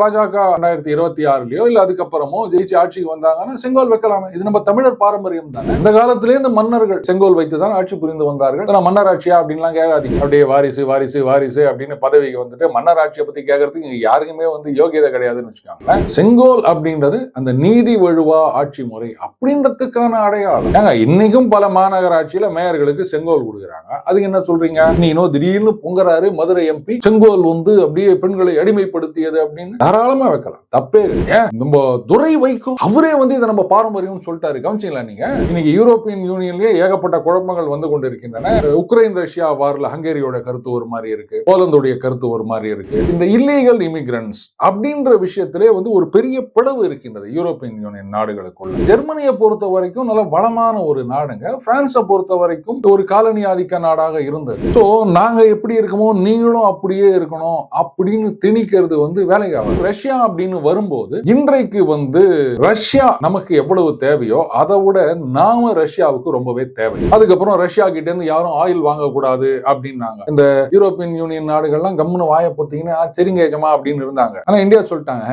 பாஜக ரெண்டாயிரத்தி இருபத்தி ஆறுலயோ இல்ல அதுக்கப்புறமோ ஜெயிச்சு ஆட்சிக்கு வந்தாங்கன்னா செங்கோல் வைக்கலாமே. இது நம்ம தமிழர் பாரம்பரியம் தானே. இந்த காலத்திலே இந்த மன்னர்கள் செங்கோல் வைத்து தான் ஆட்சி புரிந்து வந்தார்கள். நான் மன்னர் ஆட்சியா அப்படின்லாம் கேட்காதீங்க அப்படியே வாரிசு வாரிசு வாரிசு அப்படின்னு பதவிக்கு வந்துட்டு மன்னர் ஆட்சியை பத்தி கேட்கறதுக்கு இங்க யாருக்குமே வந்து யோகியதை கிடையாதுன்னு வச்சுக்கோங்களேன். செங்கோல் அப்படின்றது அந்த நீதி வழுவா ஆட்சி முறை அப்படின்றதுக்கான அடையாளம். ஏங்க இன்னைக்கும் பல மாநகராட்சியில மேயர்களுக்கு செங்கோல் கொடுக்குறாங்க. அதுக்கு என்ன சொல்றீங்க? நீனோ திடீர்னு பொங்குறாரு மதுரை எம்பி. செங்கோல் வந்து அப்படியே பெண்களை அடிமைப்படுத்தியது அப்படின்னு. தாராளமா வைக்கலாம். தப்பே இல்லைங்க. ஏன் நம்ம துரை வைக்கும். அவரே வந்து இதை நம்ம பாரம்பரியம் சொல்லிட்டாரு. கவனிச்சிங்களா நீங்க? இன்னைக்கு யூரோப்பியன் யூனியன்லயே ஏகப்பட்ட குழப்பங்கள் வந்து கொண்டிருக்கின்றன. உக்ரைன் ரஷ்யா வார்ல ஹங்கேரியோட கருத்து ஒரு மாதிரி இருக்கு. போலந்துடைய கருத்து ஒரு மாதிரி இருக்கு. இந்த இல்லீகல் இமிகிரன்ஸ் அப்படின்ற விஷயத்திலே வந்து ஒரு பெரிய பிளவு இருக்கின்றது யூரோப்பியன் யூனியன் நாடுகளுக்குள்ள. ஜெர்மனியை பொறுத்த வரைக்கும் நல்ல வளமான ஒரு நாடுங்க. பிரான்ஸை பொறுத்த வரைக்கும் ஒரு காலனி ஆதிக்க நாடாக இருந்தது. ஸோ நாங்க எப்படி இருக்கமோ நீங்களும் அப்படியே இருக்கணும் அப்படின்னு திணிக்கிறது வந்து வேலைக்காக ரஷ்யா அப்படின்னு வரும்போது இன்றைக்கு வந்து ரஷ்யா நமக்கு எவ்வளவு தேவையோ அதை விட நாம ரஷ்யாவுக்கு ரொம்பவே தேவை. அதுக்கப்புறம் ரஷ்யா கிட்ட இருந்து யாரும் ஆயில் வாங்கக்கூடாது அப்படின்னாங்க. இந்த யூரோப்பியன் யூனியன் நாடுகள்லாம் கம்முன்னு வாய பொத்தீங்கன்னா சரிங்க ஏஜமா அப்படின்னு இருந்தாங்க. ஆனா இந்தியா சொல்லிட்டாங்க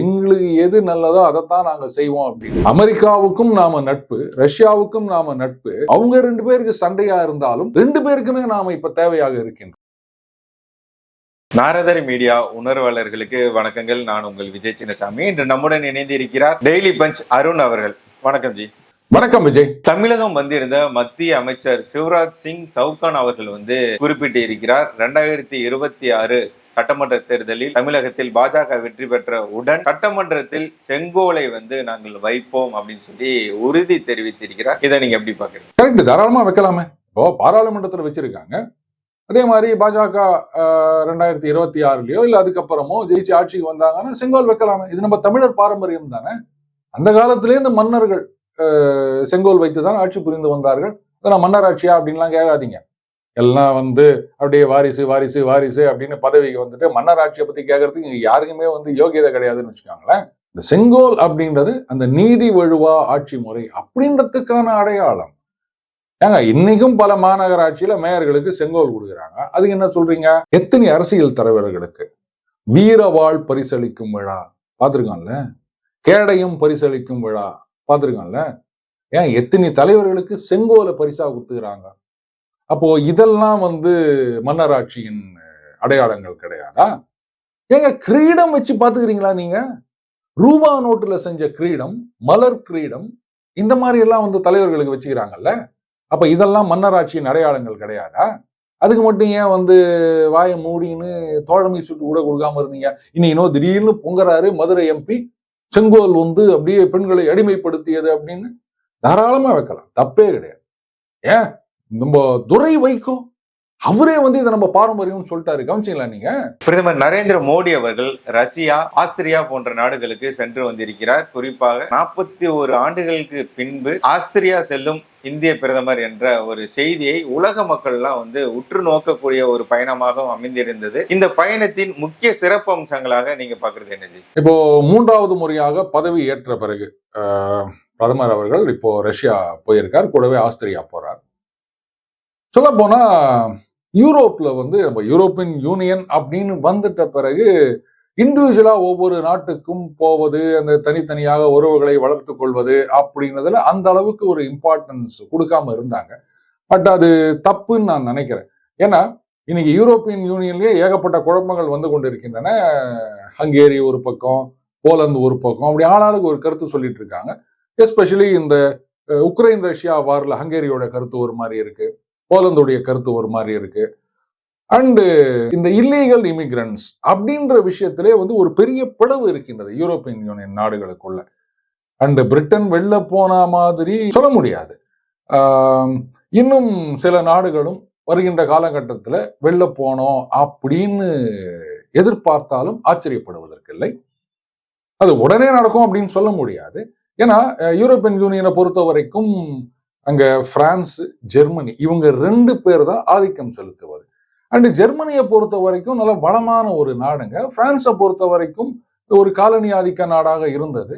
எங்களுக்கு எது நல்லதோ அதைத்தான் நாங்க செய்வோம் அப்படின்னு. அமெரிக்காவுக்கும் நாம நட்பு ரஷ்யாவுக்கும் நாம நட்பு. அவங்க ரெண்டு பேருக்கு சண்டையா இருந்தாலும் ரெண்டு பேருக்குமே நாம இப்ப தேவையாக இருக்கின்றோம். நாரதர் மீடியா உணர்வாளர்களுக்கு வணக்கங்கள். நான் உங்கள் விஜய் சின்னசாமி. இன்று நம்முடன் இணைந்து இருக்கிறார் டெய்லி பஞ்ச் அருண் அவர்கள். வணக்கம் ஜி. வணக்கம் விஜய். தமிழகம் வந்திருந்த மத்திய அமைச்சர் சிவராஜ் சிங் சவுகான் அவர்கள் வந்து குறிப்பிட்டு இருக்கிறார். ரெண்டாயிரத்தி இருபத்தி ஆறு சட்டமன்ற தேர்தலில் தமிழகத்தில் பாஜக வெற்றி பெற்ற உடன் சட்டமன்றத்தில் செங்கோலை வந்து நாங்கள் வைப்போம் அப்படின்னு சொல்லி உறுதி தெரிவித்திருக்கிறார். இதை நீங்க எப்படி பாக்குறீங்க? கரெக்ட் தாராளமா வைக்கலாமே. இப்போ பாராளுமன்றத்தில் வச்சிருக்காங்க. அதே மாதிரி பாஜக ரெண்டாயிரத்தி இருபத்தி ஆறுலயோ இல்ல அதுக்கப்புறமோ ஜெயிச்சு ஆட்சிக்கு வந்தாங்கன்னா செங்கோல் வைக்கலாமே. இது நம்ம தமிழர் பாரம்பரியம் தானே? அந்த காலத்திலே இந்த மன்னர்கள் செங்கோல் வைத்து தான் ஆட்சி புரிந்து வந்தார்கள். இதை நான் மன்னர் ஆட்சியா அப்படின்லாம் கேட்காதீங்க. எல்லாம் வந்து அப்படியே வாரிசு வாரிசு வாரிசு அப்படின்னு பதவிக்கு வந்துட்டு மன்னர் ஆட்சியை பத்தி கேட்கறதுக்கு இங்க யாருக்குமே வந்து யோகியதை கிடையாதுன்னு வச்சுக்கோங்களேன். இந்த செங்கோல் அப்படின்றது அந்த நீதி வழுவா ஆட்சி முறை அப்படின்றதுக்கான அடையாளம். ஏங்க இன்னைக்கும் பல மாநகராட்சியில மேயர்களுக்கு செங்கோல் கொடுக்குறாங்க. அது என்ன சொல்றீங்க? எத்தனை அரசியல் தலைவர்களுக்கு? வீரவாள் பரிசளிக்கும் விழா. பார்த்திருக்கான்ல கேடையும் பரிசளிக்கும் விழா. பார்த்திருக்கான்ல ஏன் எத்தனை தலைவர்களுக்கு செங்கோலை பரிசா கொடுத்துக்கிறாங்க? அப்போ இதெல்லாம் வந்து மன்னராட்சியின் அடையாளங்கள் கிடையாதா? ஏங்க கிரீடம் வச்சு பாத்துக்கிறீங்களா நீங்க? ரூபா நோட்டுல செஞ்ச கிரீடம் மலர் கிரீடம் இந்த மாதிரி எல்லாம் வந்து தலைவர்களுக்கு வச்சுக்கிறாங்கல்ல? அப்ப இதெல்லாம் மன்னராட்சியின் அடையாளங்கள் கிடையாதா? அதுக்கு மட்டும் ஏன் வந்து வாயை மூடின்னு தோழமை சுட்டு கூட கொடுக்காம இருந்தீங்க? இன்னைக்கு திடீர்னு பொங்குறாரு மதுரை எம்பி செங்கோல் வந்து அப்படியே பெண்களை அடிமைப்படுத்தியது அப்படின்னு தாராளமா வைக்கலாம். தப்பே கிடையாது. ஏன்? நம்ம துரை வைக்கும். அவரே வந்து இதை நம்ம பாரம்பரியம் சொல்லிட்டாரு. கவனிச்சீங்களா நீங்க? பிரதமர் நரேந்திர மோடி அவர்கள் ரஷ்யா ஆஸ்திரியா போன்ற நாடுகளுக்கு சென்று வந்திருக்கிறார். குறிப்பாக நாற்பத்தி ஒரு ஆண்டுகளுக்கு பின்பு ஆஸ்திரியா செல்லும் இந்திய பிரதமர் என்ற ஒரு செய்தியை உலக மக்கள்லாம் வந்து உற்று நோக்கக்கூடிய ஒரு பயணமாகவும் அமைந்திருந்தது. இந்த பயணத்தின் முக்கிய சிறப்பு அம்சங்களாக நீங்க பாக்குறது என்ன ஜி? இப்போ மூன்றாவது முறையாக பதவி ஏற்ற பிறகு பிரதமர் அவர்கள் இப்போ ரஷ்யா போயிருக்கார். கூடவே ஆஸ்திரியா போறார். சொல்ல போனா யூரோப்பில் வந்து நம்ம யூரோப்பியன் யூனியன் அப்படின்னு வந்துட்ட பிறகு இண்டிவிஜுவலாக ஒவ்வொரு நாட்டுக்கும் போவது அந்த தனித்தனியாக உறவுகளை வளர்த்து கொள்வது அப்படின்றதுல அந்த அளவுக்கு ஒரு இம்பார்ட்டன்ஸ் கொடுக்காம இருந்தாங்க. பட் அது தப்புன்னு நான் நினைக்கிறேன். ஏன்னா இன்னைக்கு யூரோப்பியன் யூனியன்லேயே ஏகப்பட்ட குழப்பங்கள் வந்து கொண்டிருக்கின்றன. ஹங்கேரி ஒரு பக்கம் போலந்து ஒரு பக்கம் அப்படி ஆளாளுக்கு ஒரு கருத்து சொல்லிட்டு இருக்காங்க. எஸ்பெஷலி இந்த உக்ரைன் ரஷ்யா வார்ல ஹங்கேரியோட கருத்து ஒரு மாதிரி இருக்குது போலந்துடைய கருத்து ஒரு மாதிரி இருக்கு. அண்டு இந்த இல்லீகல் இமிகிரன்ஸ் அப்படின்ற விஷயத்திலே வந்து ஒரு பெரிய பிளவு இருக்கின்றது யூரோப்பியன் யூனியன் நாடுகளுக்குள்ள. அண்டு பிரிட்டன் வெளில போன மாதிரி சொல்ல முடியாது. இன்னும் சில நாடுகளும் வருகின்ற காலகட்டத்தில் வெளில போனோம் அப்படின்னு எதிர்பார்த்தாலும் ஆச்சரியப்படுவதற்கில்லை. அது உடனே நடக்கும் அப்படின்னு சொல்ல முடியாது. ஏன்னா யூரோப்பியன் யூனியனை பொறுத்த வரைக்கும் அங்கே பிரான்ஸ் ஜெர்மனி இவங்க ரெண்டு பேர் தான் ஆதிக்கம் செலுத்துவது அண்டு ஜெர்மனியை பொறுத்த வரைக்கும் நல்ல வளமான ஒரு நாடுங்க. பிரான்ஸை பொறுத்த வரைக்கும் ஒரு காலனி ஆதிக்க நாடாக இருந்தது.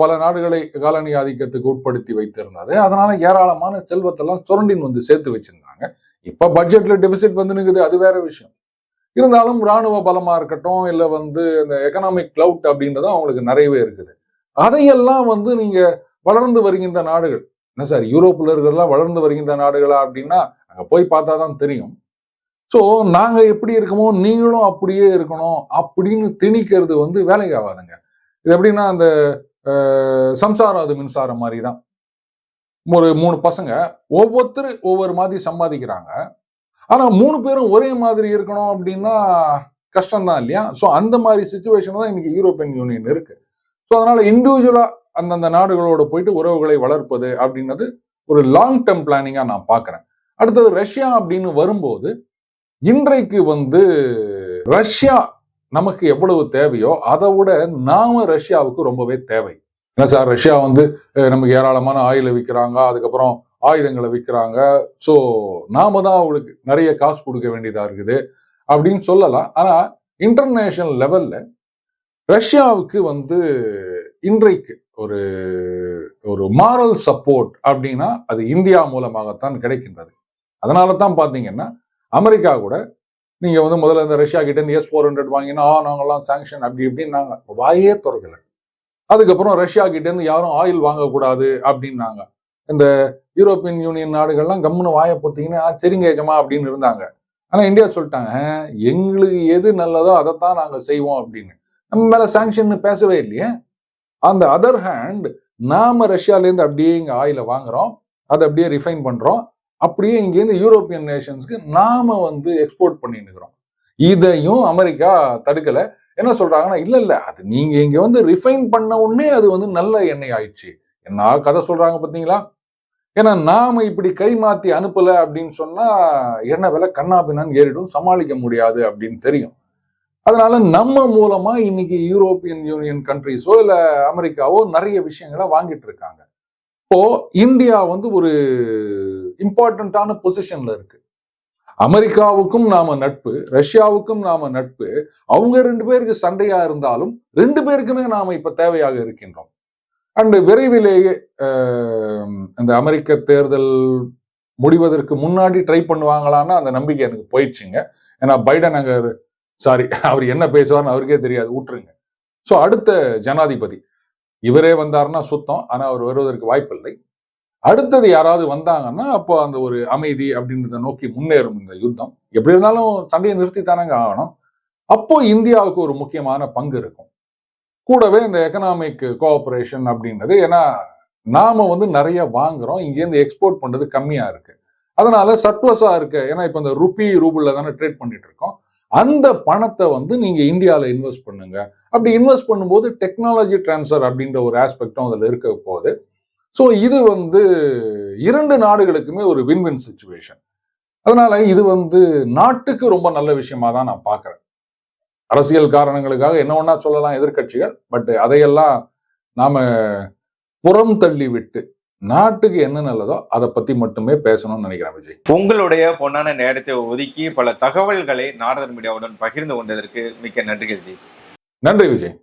பல நாடுகளை காலனி ஆதிக்கத்துக்கு உட்படுத்தி வைத்திருந்தது. அதனால ஏராளமான செல்வத்தெல்லாம் சுரண்டின் வந்து சேர்த்து வச்சிருந்தாங்க. இப்போ பட்ஜெட்ல டெபிசிட் வந்து நிற்குது அது வேற விஷயம். இருந்தாலும் ராணுவ பலமா இருக்கட்டும் இல்லை வந்து இந்த எக்கனாமிக் கிளவுட் அப்படின்றதும் அவங்களுக்கு நிறையவே இருக்குது. அதையெல்லாம் வந்து நீங்க வளர்ந்து வருகின்ற நாடுகள் என்ன சார் யூரோப்பில் இருக்கிறதெல்லாம் வளர்ந்து வருகின்ற நாடுகளா அப்படின்னா அங்க போய் பார்த்தா தான் தெரியும். ஸோ நாங்க எப்படி இருக்கமோ நீங்களும் அப்படியே இருக்கணும் அப்படின்னு திணிக்கிறது வந்து வேலைக்கு ஆகாதுங்க இது எப்படின்னா அந்த சம்சாரம் அது மின்சாரம் மாதிரி தான் ஒரு மூணு பசங்க ஒவ்வொருத்தர் ஒவ்வொரு மாதிரி சம்பாதிக்கிறாங்க. ஆனா மூணு பேரும் ஒரே மாதிரி இருக்கணும் அப்படின்னா கஷ்டம்தான் இல்லையா? ஸோ அந்த மாதிரி சுச்சுவேஷன் தான் இன்னைக்கு யூரோப்பியன் யூனியன் இருக்கு. ஸோ அதனால இண்டிவிஜுவலா அந்தந்த நாடுகளோட போயிட்டு உறவுகளை வளர்ப்பது அப்படின்றது ஒரு லாங் டேர்ம் பிளானிங்காக நான் பார்க்குறேன். அடுத்தது ரஷ்யா அப்படின்னு வரும்போது இன்றைக்கு வந்து ரஷ்யா நமக்கு எவ்வளவு தேவையோ அதை விட நாம ரஷ்யாவுக்கு ரொம்பவே தேவை. என்ன சார் ரஷ்யா வந்து நமக்கு ஏராளமான ஆயிலை விற்கிறாங்க அதுக்கப்புறம் ஆயுதங்களை விற்கிறாங்க. ஸோ நாம தான் அவங்களுக்கு நிறைய காசு கொடுக்க வேண்டியதா இருக்குது. அப்படின்னு சொல்லலாம். ஆனால் இன்டர்நேஷனல் லெவல்ல ரஷ்யாவுக்கு வந்து இன்றைக்கு ஒரு ஒரு மாரல் சப்போர்ட் அப்படின்னா அது இந்தியா மூலமாகத்தான் கிடைக்கின்றது. அதனால தான் பார்த்தீங்கன்னா அமெரிக்கா கூட நீங்கள் வந்து முதல்ல இந்த ரஷ்யா கிட்டேருந்து எஸ் ஃபோர் ஹண்ட்ரட் வாங்கினா ஆ நாங்கெல்லாம் சாங்ஷன் அப்படி இப்படின்னு நாங்கள் வாயே திறக்கல. அதுக்கப்புறம் ரஷ்யா கிட்டேருந்து யாரும் ஆயில் வாங்கக்கூடாது அப்படின்னாங்க. இந்த யூரோப்பியன் யூனியன் நாடுகள்லாம் கம்முன்னு வாயை பார்த்தீங்கன்னா சரிங்க ஏஜமா அப்படின்னு இருந்தாங்க. ஆனால் இந்தியா சொல்லிட்டாங்க எங்களுக்கு எது நல்லதோ அதைத்தான் நாங்கள் செய்வோம் அப்படின்னு. நம்ம மேலே சாங்ஷன் பேசவே இல்லையே. அந்த அதர் ஹேண்ட் நாம ரஷ்யாலேருந்து அப்படியே இங்கே ஆயில வாங்குறோம். அதை அப்படியே ரிஃபைன் பண்றோம். அப்படியே இங்கேருந்து யூரோப்பியன் நேஷன்ஸ்க்கு நாம வந்து எக்ஸ்போர்ட் பண்ணிட்டு இருக்கிறோம் இதையும் அமெரிக்கா தடுக்கல. என்ன சொல்றாங்கன்னா இல்லை இல்லை அது நீங்க இங்க வந்து ரிஃபைன் பண்ண உடனே அது வந்து நல்ல எண்ணெய் ஆயிடுச்சு. என்ன கதை சொல்றாங்க பார்த்தீங்களா? ஏன்னா நாம இப்படி கை மாத்தி அனுப்பல அப்படின்னு சொன்னா எண்ணெய் விலை கண்ணாபின்னான்னு ஏறிடும் சமாளிக்க முடியாது அப்படின்னு தெரியும். அதனால நம்ம மூலமா இன்னைக்கு யூரோப்பியன் யூனியன் கண்ட்ரிஸோ இல்ல அமெரிக்காவோ நிறைய விஷயங்களை வாங்கிட்டு இருக்காங்க. இப்போ இந்தியா வந்து ஒரு இம்பார்ட்டண்ட்டான பொசிஷன்ல இருக்கு. அமெரிக்காவுக்கும் நாம நட்பு ரஷ்யாவுக்கும் நாம நட்பு அவங்க ரெண்டு பேருக்கு சண்டையா இருந்தாலும் ரெண்டு பேருக்குமே நாம இப்ப தேவையாக இருக்கின்றோம். அண்டு விரைவிலேயே இந்த அமெரிக்க தேர்தல் முடிவதற்கு முன்னாடி ட்ரை பண்ணுவாங்களான்னு அந்த நம்பிக்கை எனக்கு போயிடுச்சுங்க. ஏன்னா பைடன் அங்கே சாரி அவர் என்ன பேசுவார்னு அவருக்கே தெரியாது ஊற்றுங்க ஸோ அடுத்த ஜனாதிபதி. இவரே வந்தாருன்னா சுத்தம் ஆனா அவர் வருவதற்கு வாய்ப்பில்லை. அடுத்தது யாராவது வந்தாங்கன்னா அப்போ அந்த ஒரு அமைதி அப்படின்றத நோக்கி முன்னேறும் இந்த யுத்தம். எப்படி இருந்தாலும் சண்டையை நிறுத்தி தானங்க ஆகணும். அப்போ இந்தியாவுக்கு ஒரு முக்கியமான பங்கு இருக்கும். கூடவே இந்த எக்கனாமிக் கோஆபரேஷன் அப்படின்றது ஏன்னா நாம வந்து நிறைய வாங்குறோம் இங்கேருந்து எக்ஸ்போர்ட் பண்றது கம்மியா இருக்கு. அதனால சர்ப்ளஸா இருக்கு. ஏன்னா இப்போ இந்த ருபி ரூபிள்ல தானே ட்ரேட் பண்ணிட்டு இருக்கோம். அந்த பணத்தை வந்து நீங்கள் இந்தியாவில் இன்வெஸ்ட் பண்ணுங்க. அப்படி இன்வெஸ்ட் பண்ணும்போது டெக்னாலஜி டிரான்ஸ்ஃபர் அப்படின்ற ஒரு ஆஸ்பெக்டும் அதில் இருக்க போகுது. ஸோ இது வந்து இரண்டு நாடுகளுக்குமே ஒரு வின்-வின் சுச்சுவேஷன் அதனால இது வந்து நாட்டுக்கு ரொம்ப நல்ல விஷயமா தான் நான் பார்க்குறேன். அரசியல் காரணங்களுக்காக என்ன ஒண்ணா சொல்லலாம் எதிர்க்கட்சிகள் பட் அதையெல்லாம் நாம புறம் தள்ளி விட்டு நாட்டுக்கு என்ன நல்லதோ அதை பத்தி மட்டுமே பேசணும்னு நினைக்கிறேன் விஜய். உங்களுடைய பொன்னான நேரத்தை ஒதுக்கி பல தகவல்களை நாரதன் மீடியாவுடன் பகிர்ந்து கொண்டதற்கு மிக்க நன்றிகள் ஜி நன்றி விஜய்.